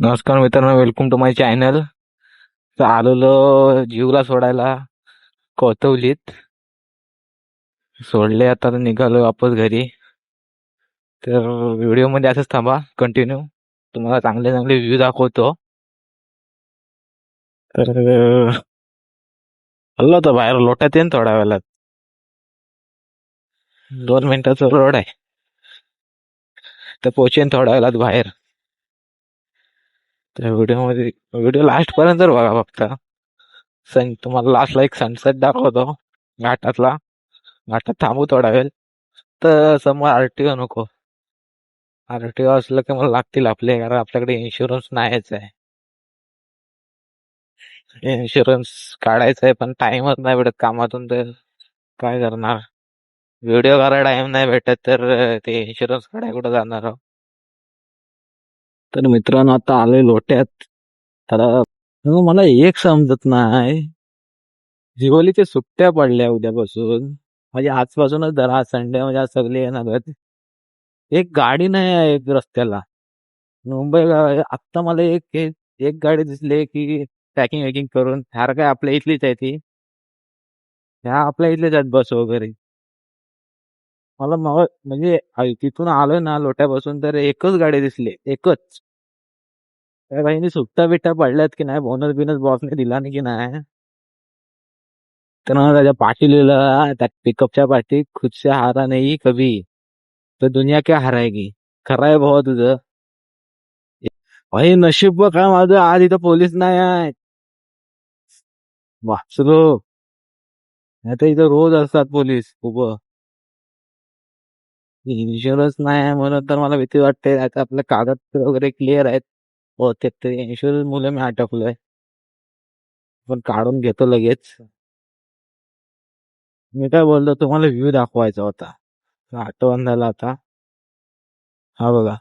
नमस्कार मित्रांनो welcome to my channel तर आलेलो जीवला सोडायला कोतवलीत सोडले आता तर निघालो वापस घरी. तर व्हिडिओमध्ये असंच थांबा कंटिन्यू तुम्हाला चांगले चांगले व्ह्यू दाखवतो. तर हल्लो तर बाहेर लोटात येईन थोड्या वेळात. दोन मिनिटाचा रोड आहे. तर पोचेन थोड्या वेळात बाहेर. त्या व्हिडिओमध्ये व्हिडिओ लास्ट पर्यंत बघा फक्त. सन तुम्हाला लास्टला एक सनसेट दाखवतो. घाटातला. घाटात थांबू थोडा वेळ. तर समोर आरटीओ नको. आरटीओ असलं की मला लागतील आपले कारण आपल्याकडे इन्शुरन्स नाहीच आहे. इन्शुरन्स काढायचा आहे पण टाइमच नाही भेटत कामातून तर. काय करणार? व्हिडिओ करायला टाइम नाही भेटत तर ते इन्शुरन्स काढाय कुठं जाणार आहो तर मित्रांनो आता आलोय लोट्यात. तर मला एक समजत नाही. दिवाळीच्या सुट्ट्या पडल्या उद्यापासून. म्हणजे आजपासूनच धरा आज संडे म्हणजे आज सगळे येणार आहेत. एक गाडी नाही आहे एक रस्त्याला. मुंबई आत्ता मला एक एक गाडी दिसली की पॅकिंग वॅकिंग करून ह्यार काय आपल्या इथलीच आहे ती. ह्या आपल्या इथलेच आहेत बस वगैरे. मला मग म्हणजे तिथून आलोय ना लोट्यापासून तर एकच गाडी दिसली एकच. त्या बाईने सुट्टा बिट्टा पडल्यात की नाही बोनस बिनस बॉसने दिला नाही की नाही तर ना त्याच्या पाठी लिहिलं त्या पिकअपच्या पाठी खुदसे हारा नाही कभी। तर दुनिया क्या हरायगी खरं आहे हो भावा तुझं। भाई नशीब काय माझं आज इथं पोलीस नाही आहे वाचलो नाही तर इथं रोज असतात पोलीस उभं इन्शुरन्स नाही आहे म्हणून तर मला भीती वाटते आता आपले कागद वगैरे क्लिअर आहेत हो ते ते इन्शुरन्स मुलं मी अटकलोय पण काढून घेतो लगेच. मी काय बोलतो तुम्हाला व्ह्यू दाखवायचा होता. आठवण झाला आता. हा बघा.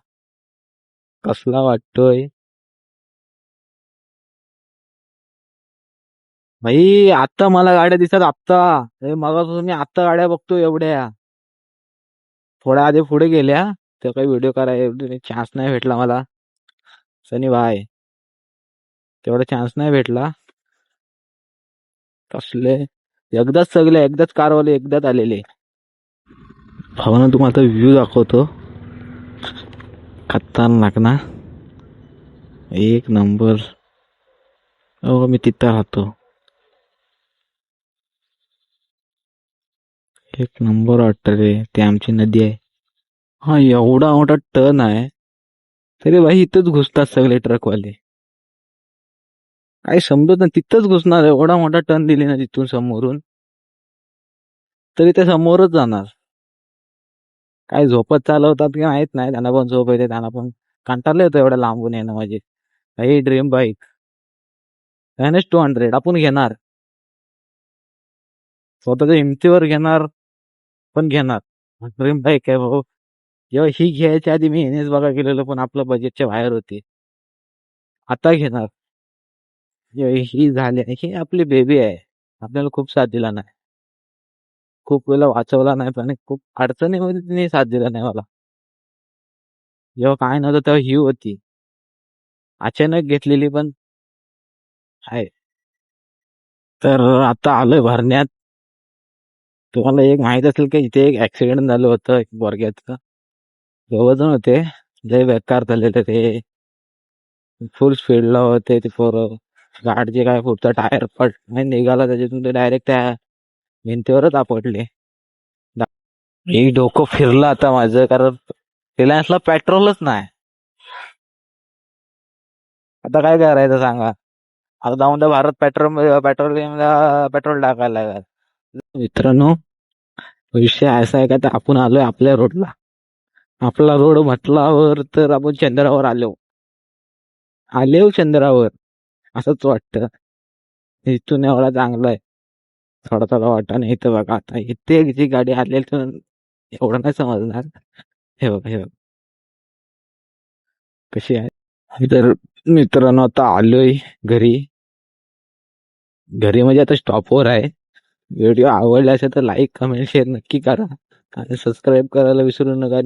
कसला वाटतोय. भाई आता मला गाड्या दिसत आत्ता. मग मी आत्ता गाड्या बघतो एवढ्या. थोड्या आधी पुढे गेल्या तर काही व्हिडिओ करायला चान्स नाही भेटला मला. सनी भाई तेवढा चान्स नाही भेटला. कसले? एकदाच सगळे एकदाच कारवाले एकदाच आलेले. भावना तुम्हाला आता व्ह्यू दाखवतो. खतरनाक ना? एक नंबर हो मी तिथं राहतो. एक नंबर वाटतं रे ते आमची नदी आहे. हा एवढा मोठा टर्न आहे. तरी भाई इथंच घुसतात सगळे ट्रकवाले. काही समजत नाही तिथंच घुसणार एवढा मोठा टर्न दिली ना तिथून समोरून. तरी ते समोरच जाणार. काय झोपत चालवतात की माहीत नाही त्यांना पण झोप येते त्यांना पण कंटाळलं होतं एवढं लांबून येणं म्हणजे. काही dream bike. N S two hundred आपण घेणार. स्वतःच्या हिमतीवर घेणार पण घेणार. ड्रीम बाईक आहे भाऊ. जेव्हा ही घ्यायच्या आधी मी एनएस बघा गेलेलो पण आपलं बजेटच्या बाहेर होती. आता घेणार. जेव्हा ही झाली ही आपली बेबी आहे. आपल्याला खूप साथ दिला नाही. खूप वेळा वाचवला नाही पण खूप अडचणीमध्ये तिने साथ दिला नाही मला. जेव्हा काय नव्हतं तेव्हा ही होती. अचानक घेतलेली पण आहे. तर आता आलोय भरण्यात. तुम्हाला एक माहीत असेल की इथे एक ऍक्सिडेंट झालं होतं एक बोरग्याचं दोघ जण होते. लय बेकार झालेले ते. फुल स्पीडला होते ते पोरं. गाडीचे काय पुढचा टायर पट नाही निघाला त्याच्यातून ते डायरेक्ट त्या भिंतीवरच आपटले. एक डोकं फिरलं आता माझं कारण रिलायन्सला पेट्रोलच नाही. आता काय करायचं सांगा? आता जाऊन भारत पेट्रोल पेट्रोलियमला पेट्रोल टाकायला लागेल. मित्रांनो विषय असा आहे का तर आपण आलोय आपल्या रोडला आपला रोड म्हटल्यावर तर आपण चंद्रावर आलो. आले चंद्रावर. असंच वाटतं. इथून एवढा चांगला आहे. थोडा थोडा वाटा नाही तर बघा आता इथे जी गाडी आलेली तर एवढं नाही समजणार. हे बघा हे बघा. कशी आहे? तर मित्रांनो आता आलोय घरी. घरी म्हणजे आता स्टॉपवर आहे. व्हिडिओ आवडला असेल तर लाईक कमेंट शेअर नक्की करा. आणि सबस्क्राईब करायला विसरू नका.